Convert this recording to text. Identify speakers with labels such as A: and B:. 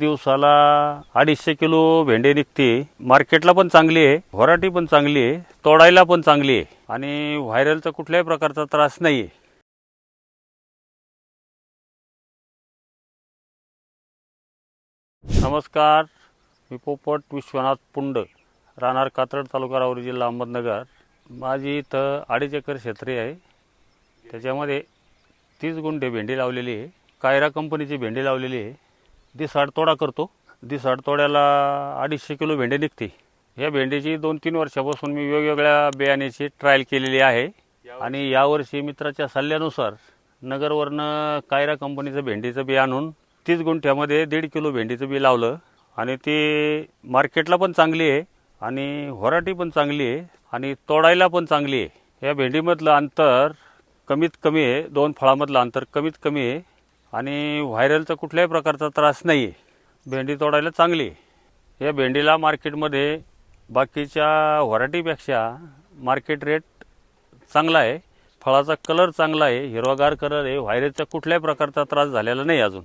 A: दिवसाला अडीचशे किलो भेंडे निघते. मार्केटला पण चांगली आहे व्हरायटी पण चांगली आहे तोडायला पण चांगली आहे आणि व्हायरलचा कुठल्याही प्रकारचा त्रास नाही आहे. नमस्कार मी पोपट विश्वनाथ पुंड राहणार कात्रड तालुका रावरी जिल्हा अहमदनगर. माझी इथं अडीच एकर क्षेत्री आहे. त्याच्यामध्ये तीस गुंठे भेंडी लावलेली आहे. कायरा कंपनीची भेंडी लावलेली आहे. दिसाड तोडा करतो. दिसाड तोड्याला अडीचशे किलो भेंडी निघते. या भेंडीची दोन तीन वर्षापासून मी वेगवेगळ्या बियाण्याची ट्रायल केलेली आहे. आणि यावर्षी मित्राच्या सल्ल्यानुसार नगरवरनं कायरा कंपनीचं भेंडीचं बी आणून तीस गुंठ्यामध्ये दीड किलो भेंडीचं बी लावलं. आणि ती मार्केटला पण चांगली आहे. आणि व्हरायटी पण चांगली आहे. आणि तोडायला पण चांगली आहे. या भेंडीमधलं अंतर कमीत कमी आहे. दोन फळामधलं अंतर कमीत कमी आहे. आणि व्हायरलचा कुठल्याही प्रकारचा त्रास नाही आहे भेंडी तोडायला चांगली आहे. या भेंडीला मार्केटमध्ये बाकीच्या व्हरायटीपेक्षा मार्केट रेट चांगला आहे. फळाचा कलर चांगला आहे. हिरवागार कलर आहे. व्हायरसचा कुठल्याही प्रकारचा त्रास झालेला नाही अजून.